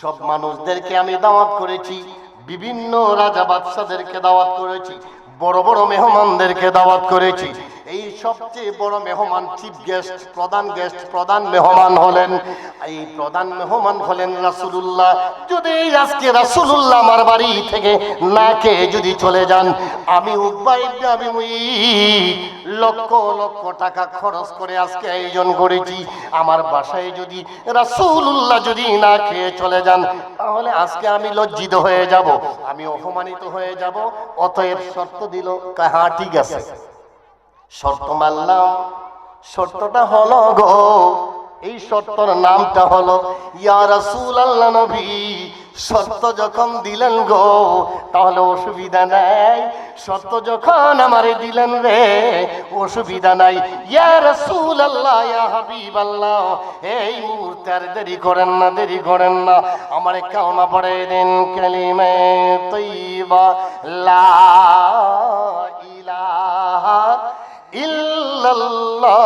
সব মানুষদেরকে আমি দাওয়াত করেছি, বিভিন্ন রাজা বাদশাদেরকে দাওয়াত করেছি, বড় বড় মেহমানদেরকে দাওয়াত করেছি। এই সবচেয়ে বড় মেহমান চিফ গেস্ট প্রধান গেস্ট প্রধান মেহমান হলেন। এই প্রধান মেহমান হলেন রাসূলুল্লাহ। যদি আজকে রাসূলুল্লাহ আমার বাড়ি থেকে না খেয়ে যদি চলে যান আমি ইবনে লক্ষ লক্ষ টাকা খরচ করে আজকে আয়োজন করেছি। আমার বাসায় যদি রাসূলুল্লাহ যদি না খেয়ে চলে যান তাহলে আজকে আমি লজ্জিত হয়ে যাব। আমি অপমানিত হয়ে যাব। অতএব শর্ত দিল কয়, হ্যাঁ ঠিক আছে। শর্ত মানলাম। শর্তটা হলো গো, এই শর্তর নামটা হলো, ইয়া রাসূল আল্লাহ নবী, শর্ত যখন দিলেন গো, তাহলে অসুবিধা নাই। শর্ত যখন আমারে দিলেন রে, অসুবিধা নাই। ইয়া রাসূল আল্লাহ ইয়া হাবিব আল্লাহ এই মুহূর্তে আর দেরি করেন না, দেরি করেন না। আমারে কালমা পড়ে দিন, কালিমে তৈবা লা ইলাহা ইল্লাল্লাহ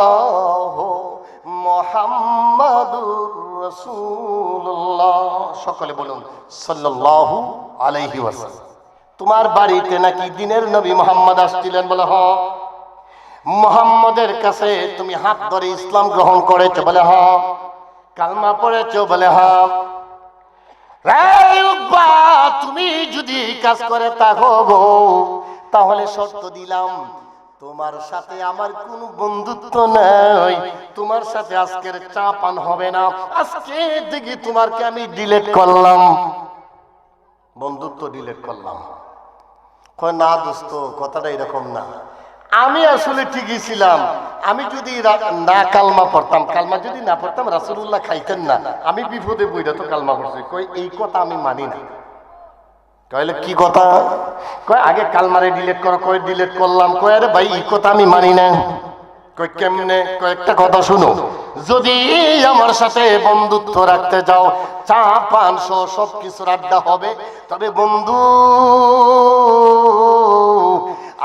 মোহাম্মদুর রাসূলুল্লাহ। সকলে বলুন, সাল্লাল্লাহু আলাইহি ওয়াসাল্লাম। তোমার বাড়িতে নাকি দিনের নবী মোহাম্মদ আসছিলেন বলে হ? মোহাম্মদের কাছে তুমি হাত ধরে ইসলাম গ্রহণ করেছ বলে হ? কালমা পড়েছো বলে হ? তুমি যদি কাজ করে থাকো গো, তাহলে শর্ত দিলাম তোমার সাথে আমার কোন বন্ধুত্ব নাই। তোমার সাথে আজকের চা পান হবে না। আজকে দেখি তোমারকে আমি ডিলেট করলাম। বন্ধুত্ব ডিলেট করলাম। কয়, না দোস্ত, কথাটা এরকম না। আমি আসলে ঠিকই ছিলাম। আমি যদি না কালমা পড়তাম, কালমা যদি না পড়তাম, রাসূলুল্লাহ খাইতেন না। আমি বিপদে বইটা তো কালমা পড়ছি। কই এই কথা আমি মানি না। কইলে কি কথা? কয়, আগে কালমারে ডিলিট করো, কই ডিলিট করলাম? কয়, আরে ভাই, এই কথা আমি মানি না। কই কেমনে? কয়েকটা কথা শুনো। যদি আমার সাথে বন্ধুত্ব রাখতে যাও, চা, পান সব কিছুর আড্ডা হবে, তবে বন্ধু,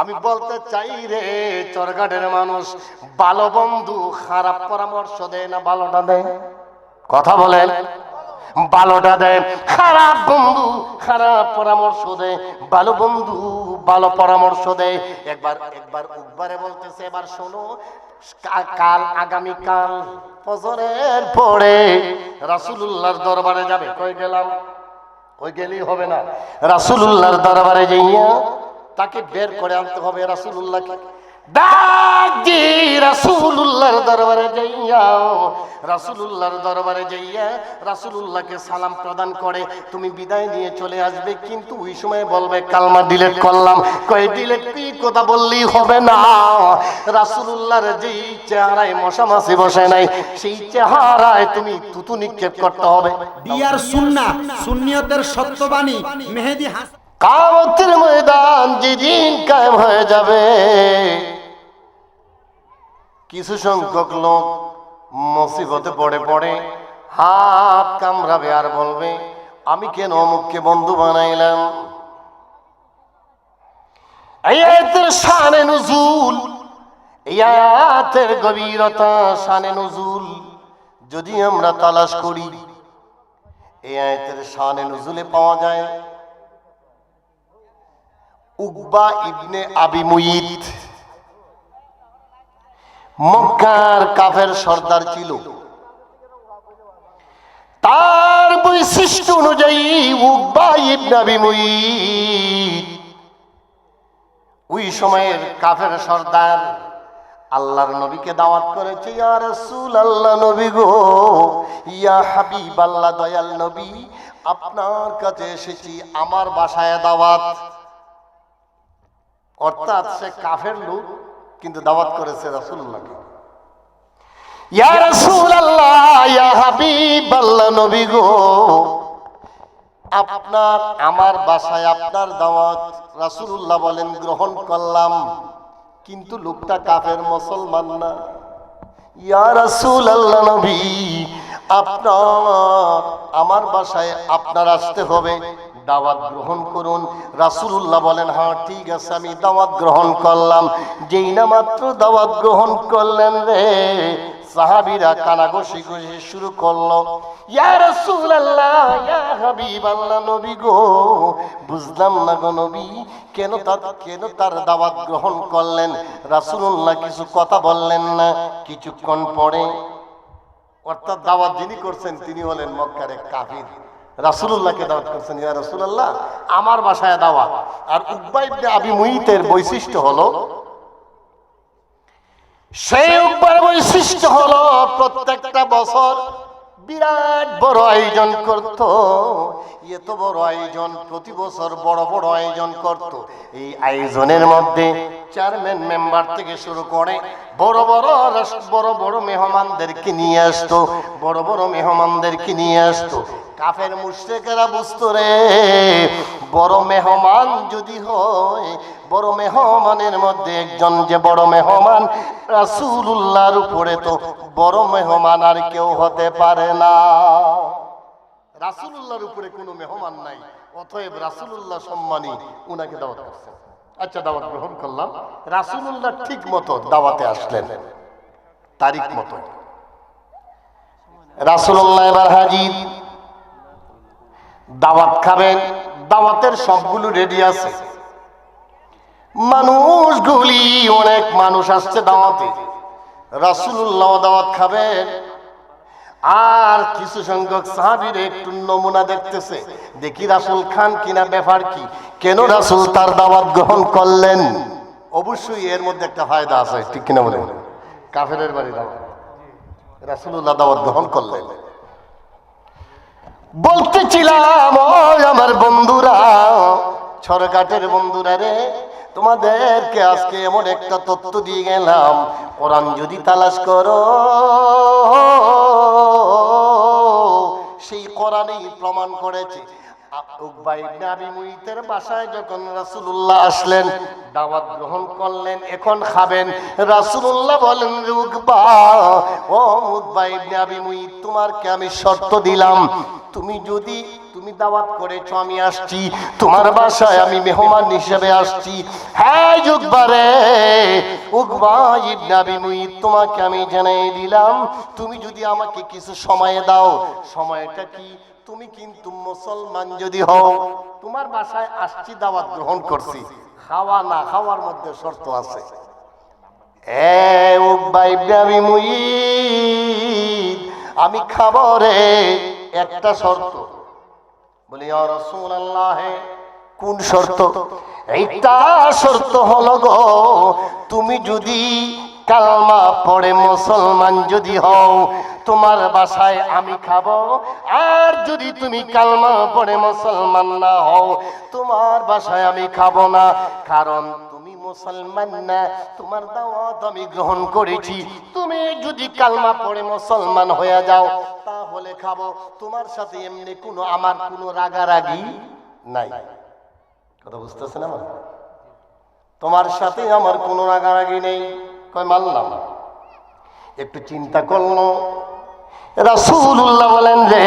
আমি বলতে চাই রে চরঘাটের মানুষ, ভালো বন্ধু, খারাপ পরামর্শ দেয় না, ভালোটা দেয়? কথা বলেন। ভালোটা দেয়, খারাপ বন্ধু, খারাপ পরামর্শ দেয়, ভালো বন্ধু, ভালো পরামর্শ দেয়। একবার একবার একবারে বলতেছে, এবার শোনো কাল আগামী কাল ফজরের পরে রাসূলুল্লাহর দরবারে যাবে। কই গেলাম? ওই গেলেই হবে না। রাসূলুল্লাহর দরবারে যাইয়া তাকে বের করে আনতে হবে, রাসূলুল্লাহকে। ডাক রাসূলুল্লাহর দরবারে যাইয়া রাসূলুল্লাহর দরবারে যাইয়া রাসূলুল্লাহকে সালাম প্রদান করে তুমি বিদায় নিয়ে চলে আসবে কিন্তু ওই সময় বলবে কালমা ডিলিট করলাম। কই ডিলিট কি কথা বললেই হবে না। রাসূলুল্লাহর যেই চেহারায় মশা মাছি বসে নাই সেই চেহারায় তুমি তুতু নিক্ষেপ করতে হবে। দিয়ার সুন্না সুন্নিয়তের সত্যবাণী মেহেদি হাস কামতের ময়দান যেদিন কায়েম হয়ে যাবে। কিছু সংখ্যক লোক মুসিবতে পড়ে পড়ে হাত কামড়াবে আর বলবে, আমি কেন অমুককে বন্ধু বানাইলাম? এই গভীরতা শানে যদি আমরা করি শানে পাওয়া যায় ইবনে আবি মুইত। মক্কার কাফের সর্দার ছিল। তার বৈশিষ্ট্য অনুযায়ী ওই সময়ের কাফের সর্দার আল্লাহর নবীকে দাওয়াত করেছে আল্লাহ নবী গো, ইয়া হাবিব আল্লাহ দয়াল নবী, আপনার কাছে এসেছি, আমার বাসায় দাওয়াত। অর্থাৎ সে কাফের লোক কিন্তু দাওয়াত করেছে রাসূলুল্লাহকে ইয়া রাসূলুল্লাহ ইয়া হাবিব আল্লাহ নবী গো। আপনার আমার বাসায় আপনার দাওয়াত রাসূলুল্লাহ বলেন গ্রহণ করলাম। কিন্তু লোকটা কাফের মুসলমান না। ইয়া রাসূল আল্লাহ নবী আপনার আমার বাসায় আপনার আসতে হবে। দাওয়াত গ্রহণ করুন। রাসূলুল্লাহ বলেন হ্যাঁ ঠিক আছে, আমি দাওয়াত গ্রহণ করলাম। যেই না মাত্র দাওয়াত গ্রহণ করলেন রে, সাহাবিরা কানাঘষি ঘষি শুরু করল। বুঝলাম না গো কেন কেন তার দাওয়াত গ্রহণ করলেন? কিছু কথা বললেন না। কিছুক্ষণ পরে, অর্থাৎ দাওয়াত যিনি করছেন, তিনি হলেন মক্কার এক কাফির রাসূলুল্লাহকে দাওয়াত করছেন, ইয়া রাসূলুল্লাহ, আমার বাসায় দাওয়াত। আর উকবা ইবনে আবি মুইতের বৈশিষ্ট্য হলো, সেই উকবার বৈশিষ্ট্য হলো, প্রত্যেকটা বছর বিরাট বড় আয়োজন করত। এত বড় আয়োজন, প্রতি বছর বড় বড় আয়োজন করত। এই আয়োজনের মধ্যে চেয়ারম্যান, মেম্বার থেকে শুরু করে বড় বড় বড় বড় মেহমানদেরকে নিয়ে আসতো, বড় বড় মেহমানদেরকে নিয়ে আসতো। কাফের মুশ্রেকেরা বুঝতো রে, বড় মেহমান যদি হয়, বড় মেহমানের মধ্যে একজন যে বড় মেহমান, রাসূলুল্লাহর উপরে তো বড় মেহমান আর কেউ হতে পারে না। রাসূলুল্লাহর উপরে কোনো মেহমান নাই, অতএব রাসূলুল্লাহ সম্মানী উনাকে দাওয়াত করছেন আচ্ছা দাওয়াত গ্রহণ করলাম। রাসূলুল্লাহ ঠিক মতো দাওয়াতে আসলেন, তারিখ মতো। রাসূলুল্লাহ এবার হাজির। দাওয়াত খাবেন, দাওয়াতের সবগুলো রেডি আছে। মানুষগুলি, অনেক মানুষ আসছে দাওয়াতে। রাসূলুল্লাহ দাওয়াত খাবেন। আর কিছু সংখ্যক সাহাবীর একটু নমুনা দেখতেছে। দেখি রাসূল খান কিনা, ব্যাপার কি? কেন রাসূল তার দাওয়াত গ্রহণ করলেন? অবশ্যই এর মধ্যে একটা ফায়দা আছে, ঠিক কিনা বলেন? কাফেরের বাড়ি দাওয়াত। রাসূলুল্লাহ দাওয়াত গ্রহণ করলেন। বলতেছিলাম আমার বন্ধুরা ছড়ঘাটের বন্ধুরা রে, তোমাদেরকে আজকে এমন একটা তত্ত্ব দিয়ে গেলাম। কোরআন যদি তালাশ করো, সেই কোরআনেই প্রমাণ করেছে। বাসায় আমি শর্ত দিলাম। তুমি যদি, তুমি দাওয়াত করেছ, আমি আসছি। তোমার বাসায় আমি মেহমান হিসেবে আসছি। হ্যাঁ তোমাকে আমি জানিয়ে দিলাম। তুমি যদি আমাকে কিছু সময় দাও, সময়টা কি? তুমি কিন্তু মুসলমান যদি হও, তোমার বাসায় আসছি, দাওয়াত গ্রহণ করছি। খাওয়া না খাওয়ার মধ্যে শর্ত আছে। আমি খাব রে, একটা শর্ত। বলি কোন শর্ত? এইটা শর্ত হলো গো, তুমি যদি কালমা পড়ে মুসলমান যদি হও, তোমার বাসায় আমি খাব। আর যদি তুমি কালমা পড়ে মুসলমান না হও, তোমার বাসায় আমি খাব না। কারণ তুমি মুসলমান না, তোমার দাওয়াত আমি গ্রহণ করেছি। তুমি যদি কালমা পড়ে মুসলমান হয়ে যাও, তাহলে খাব। তোমার সাথে এমনি কোনো আমার কোনো রাগারাগি নাই। কথা বুঝতেছেন আমার? তোমার সাথে আমার কোনো রাগারাগি নেই। কয়, মানলাম। একটু চিন্তা করল। রাসূলুল্লাহ বলেন যে,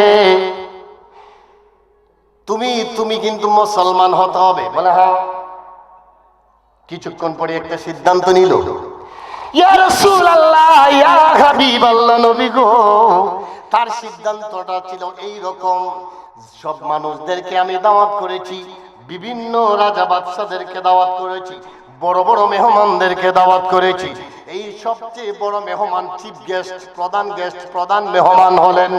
তুমি তুমি কিন্তু মুসলমান হতে হবে। বলে হ্যাঁ। কিছুক্ষণ পরে একটা সিদ্ধান্ত নিল। তার সিদ্ধান্তটা ছিল এই রকম সব মানুষদেরকে আমি দাওয়াত করেছি। বিভিন্ন রাজা বাদশাদেরকে দাওয়াত করেছি। বড় বড় মেহমানদেরকে দাওয়াত করেছি। এই সবচেয়ে বড় মেহমান চিফ গেস্ট প্রধান গেস্ট প্রধান মেহমান হলেন।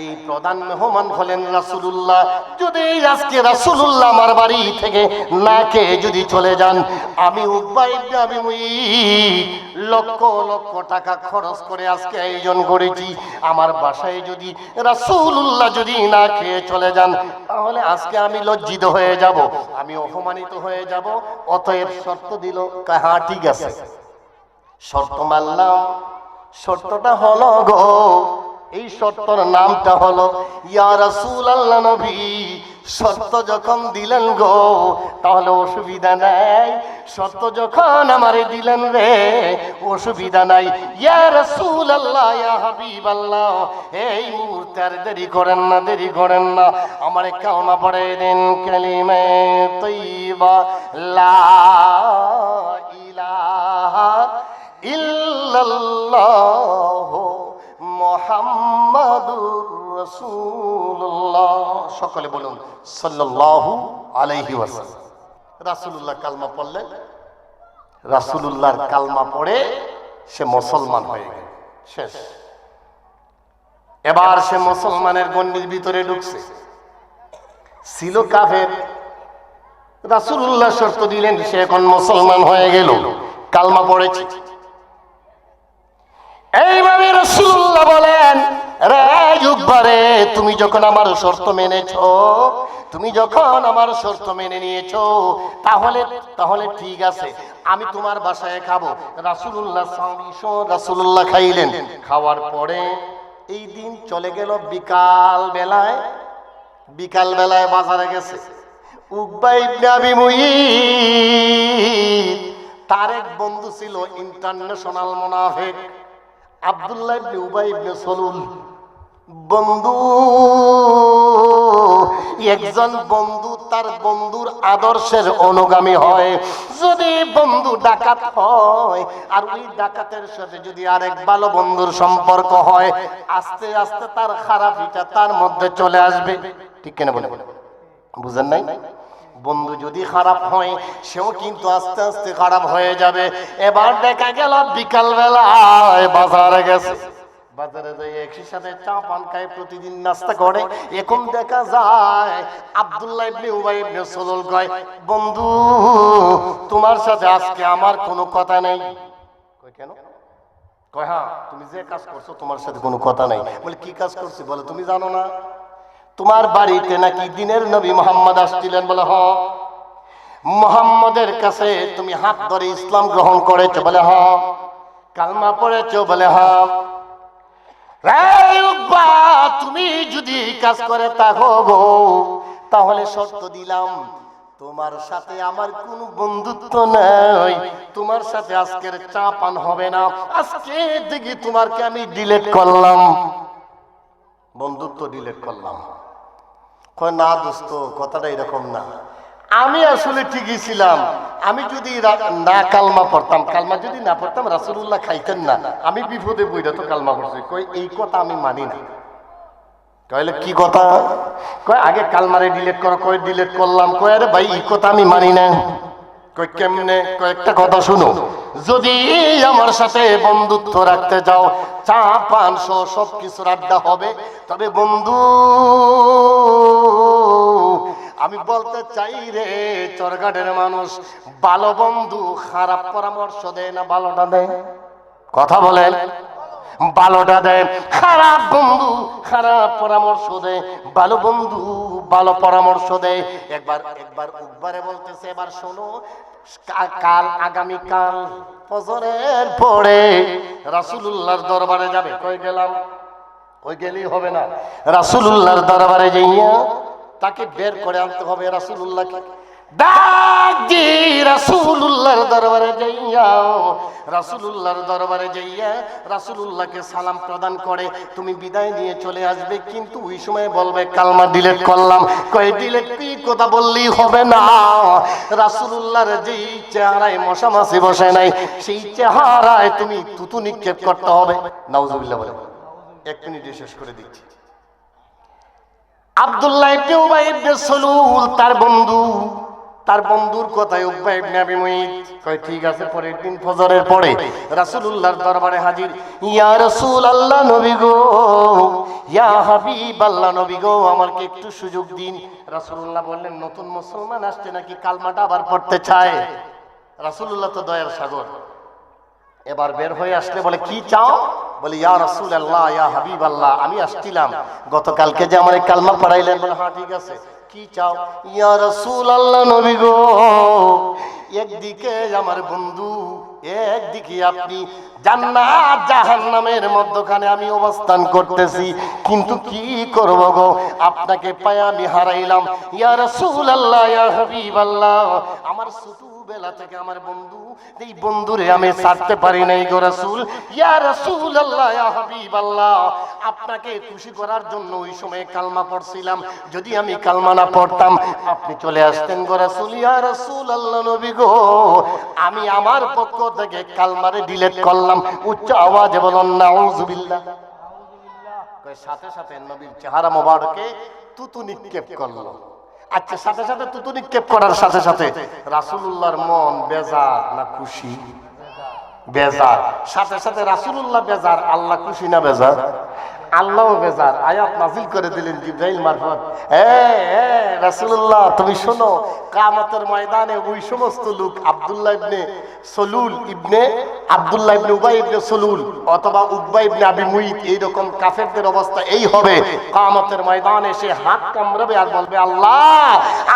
এই প্রধান মেহমান হলেন রাসূলুল্লাহ। যদি আজকে রাসূলুল্লাহ আমার বাড়ি থেকে না খেয়ে যদি চলে যান, আমি ইবনে লক্ষ লক্ষ টাকা খরচ করে আজকে আয়োজন করেছি। আমার বাসায় যদি রাসূলুল্লাহ যদি না খেয়ে চলে যান, তাহলে আজকে আমি লজ্জিত হয়ে যাব। আমি অপমানিত হয়ে যাব। অতএব শর্ত দিল কাহা ঠিক আছে শর্ত মানলাম। শর্তটা হলো গো, এই শর্তর নামটা হলো, ইয়া আল্লাহ নবী, শর্ত যখন দিলেন গো, তাহলে অসুবিধা নাই। শর্ত যখন আমারে দিলেন রে, অসুবিধা নাই। ইয়া আল্লাহ ইয়া হাবিব আল্লাহ এই মুহূর্তে আর দেরি করেন না, দেরি করেন না। আমারে কালমা পড়ে দিন, কালিমে তৈবা লা ইলাহা ইল্লাল্লাহ মুহাম্মাদুর রাসূলুল্লাহ। সকলে বলুন, সাল্লাল্লাহু আলাইহি ওয়াসাল্লাম। রাসূলুল্লাহ কালমা পড়লেন রাসূলুল্লাহর কালমা পড়ে সে মুসলমান হয়ে গেল। শেষ। এবার সে মুসলমানের গণ্ডির ভিতরে ঢুকছে। ছিল কাফের। রাসূলুল্লাহ শর্ত দিলেন, সে এখন মুসলমান হয়ে গেল। কালমা পড়েছে। এইভাবে রসুল্লাহ বলেন, রে তুমি যখন আমার শর্ত মেনেছ, তুমি যখন আমার শর্ত মেনে নিয়েছো, তাহলে তাহলে ঠিক আছে, আমি তোমার বাসায় খাব। রাসুল্লাহ রাসুল্লাহ খাইলেন। খাওয়ার পরে এই দিন চলে গেল বিকাল বেলায়। বিকাল বেলায় বাজারে গেছে। তার এক বন্ধু ছিল ইন্টারন্যাশনাল মুনাফিক। আব্দুল্লাহ ইবনে উবাই ইবনে সলুল। বন্ধু, একজন বন্ধু তার বন্ধুর আদর্শের অনুগামী হয়। যদি বন্ধু ডাকাত হয়, আর ওই ডাকাতের সাথে যদি আরেক ভালো বন্ধুর সম্পর্ক হয়, আস্তে আস্তে তার খারাপিটা তার মধ্যে চলে আসবে। ঠিক কেন বলে বুঝেন নাই? বন্ধু যদি খারাপ হয়, সেও কিন্তু আস্তে আস্তে খারাপ হয়ে যাবে। এবার দেখা গেল বিকাল বেলায় বাজারে গেছে। বাজারে যাই একই সাথে চা পান খায়, প্রতিদিন নাস্তা করে। এখন দেখা যায়, আব্দুল্লাহ ইবনে উবাই ইবনে সলল কয়, বন্ধু, তোমার সাথে আজকে আমার কোনো কথা নেই। কেন? কয় হ্যাঁ তুমি যে কাজ করছ, তোমার সাথে কোনো কথা নাই। বলে, কি কাজ করছি? বলে, তুমি জানো না? তোমার বাড়িতে নাকি দিনের নবী মোহাম্মদ আসছিলেন বলে হ মোহাম্মদের কাছে তুমি হাত ধরে ইসলাম গ্রহণ করেছ বলে হ কালমা পড়েছো বলে হ উব্বা, তুমি যদি কাজ করে থাকো গো তাহলে শর্ত দিলাম তোমার সাথে আমার কোন বন্ধুত্ব নাই তোমার সাথে আজকের চা পান হবে না আজকে দেখি তোমারকে আমি ডিলেট করলাম। বন্ধুত্ব ডিলেট করলাম। কয়, না দোস্ত, কথাটা এরকম না। আমি আসলে ঠিকই ছিলাম। আমি যদি না কালমা পড়তাম, কালমা যদি না পড়তাম রাসুল্লাহ খাইতেন না। আমি বিপদে বইটা তো কালমা পড়ছি। কই এই কথা আমি মানি না। কইলে কি কথা? কয়, আগে কালমারে ডিলেট করো, কয় ডিলেট করলাম। কয়, আরে ভাই, এই কথা আমি মানি না। কই কেমনে? কয়েকটা কথা শুনো। যদি আমার সাথে বন্ধুত্ব রাখতে যাও, চা, পান সহ সব কিছুর আড্ডা হবে, তবে বন্ধু, আমি বলতে চাই রে চরঘাটের মানুষ, ভালো বন্ধু, খারাপ পরামর্শ দেয় না, ভালোটা দেয়? কথা বলেন। ভালোটা দেয় খারাপ বন্ধু, খারাপ পরামর্শ দেয় ভালো বন্ধু ভালো পরামর্শ দেয় একবার একবার একবারে বলতেছে, এবার শোনো কাল আগামী কাল ফজরের পরে রাসূলুল্লাহর দরবারে যাবে। কই গেলাম? ওই গেলেই হবে না। রাসূলুল্লাহর দরবারে যাইয়া তাকে বের করে আনতে হবে রাসূলুল্লাহকে। রাসূলুল্লাহর দরবারে যাইয়া, রাসূলুল্লাহর দরবারে যাইয়া রাসূলুল্লাহকে সালাম প্রদান করে, তুমি বিদায় নিয়ে চলে আসবে, কিন্তু ওই সময় বলবে, কালমা ডিলেট করলাম। ডিলেট কি কথা বললেই হবে না। রাসূলুল্লাহর যেই চেহারায় মশা মাছি বসে নাই, সেই চেহারায় তুমি তুতু নিক্ষেপ করতে হবে। নাউজুবিল্লাহ বলে। এক মিনিটে শেষ করে দিচ্ছি। আব্দুল্লাহ ইবনে উবাই সলুল, তার বন্ধু। তার বন্ধুর কথায় উকবা ইবনে আবি মুঈদ কয়, ঠিক আছে, পরের দিন ফজরের পরে রাসূলুল্লাহর দরবারে হাজির। ইয়া রাসূল আল্লাহ নবী গো, ইয়া হাবিব আল্লাহ নবী গো, আমাকে একটু সুযোগ দিন। রাসূলুল্লাহ বললেন, নতুন মুসলমান আসছে নাকি? কালমাটা আবার পড়তে চায়? রাসূলুল্লাহ তো দয়ার সাগর। এবার বের হয়ে আসলে বলে, কি চাও? বলে, ইয়া রসুল আল্লাহ ইয়া হাবিব আল্লাহ আমি আসছিলাম। গতকালকে যে আমার কালমা পড়াইলেন, বলে হ্যাঁ ঠিক আছে। কি চাও? ইয়া রসুল আল্লাহ নবী গো, একদিকে আমার বন্ধু, একদিকে আপনি জান্নাত জাহান্নামের মধ্যখানে আমি অবস্থান করতেছি। কিন্তু কি করব গো? আপনাকে পায় আমি হারাইলাম। ইয়া রাসূল আল্লাহ ইয়া হাবিব আল্লাহ আমার ছোটবেলা থেকে আমার বন্ধু, এই বন্ধুরে আমি ছাড়তে পারি নাই গো রাসূল। ইয়া রাসূল আল্লাহ ইয়া হাবিব আল্লাহ আপনাকে খুশি করার জন্য ওই সময় কালমা পড়ছিলাম। যদি আমি কালমা না পড়তাম, আপনি চলে আসতেন গো রাসূল। ইয়া রাসূল আল্লাহ নবী গো, আমি আমার পক্ষ থেকে কালমারে ডিলেট করলাম। উচ্চ আওয়াজে বলুন নাউজুবিল্লাহ। কয়, সাথে সাথে নবীর চেহারা মোবারকে তুতু নিক্ষেপ করল। আচ্ছা সাথে সাথে তুতু নিক্ষেপ করার সাথে সাথে রাসূলুল্লাহর মন বেজার না খুশি? বেজার। সাথে সাথে রাসূলুল্লাহ বেজার, আল্লাহ খুশি না বেজার? আল্লাহ বেজার। আয়াত নাজিল করে দিলেন জিব্রাইল মারফত। এ রাসূলুল্লাহ, তুমি শোনো, কিয়ামতের ময়দানে ওই সমস্ত লোক আব্দুল্লাহ ইবনে সলুল ইবনে, আব্দুল্লাহ ইবনে উবাই ইবনে সলুল অথবা উকবা ইবনে আবি মুইত, এইরকম কাফেরদের অবস্থা এই হবে। কিয়ামতের ময়দানে সে হাত কামড়াবে আর বলবে, আল্লাহ,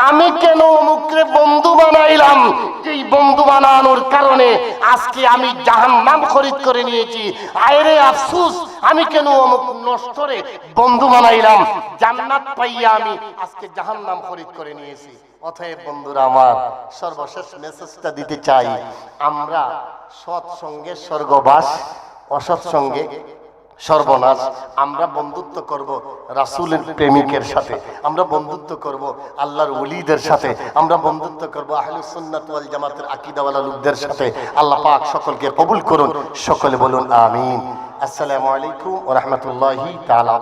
আমি কেন অমুকরে বন্ধু বানাইলাম? এই বন্ধু বানানোর কারণে আজকে আমি জাহান্নাম খরিদ করে নিয়েছি। আয়রে আফসুস আমি কেন অমুক নষ্টরে বন্ধু বানাইলাম? জান্নাত পাইয়া আমি আজকে জাহান্নাম খরিদ করে নিয়েছি। অতএব বন্ধুরা আমার, সর্বশেষ মেসেজটা দিতে চাই, আমরা সৎ সঙ্গে স্বর্গবাস অসৎ সঙ্গে সর্বনাশ। আমরা বন্ধুত্ব করব রাসুলের প্রেমিকের সাথে, আমরা বন্ধুত্ব করব আল্লাহর ওলিদের সাথে, আমরা বন্ধুত্ব করব আহলুস সুন্নাত ওয়াল জামাতের আকিদাওয়ালা লোকদের সাথে। আল্লাহ পাক সকলকে কবুল করুন, সকলে বলুন আমিন। আসসালামু আলাইকুম ওয়া রাহমাতুল্লাহি তাআলা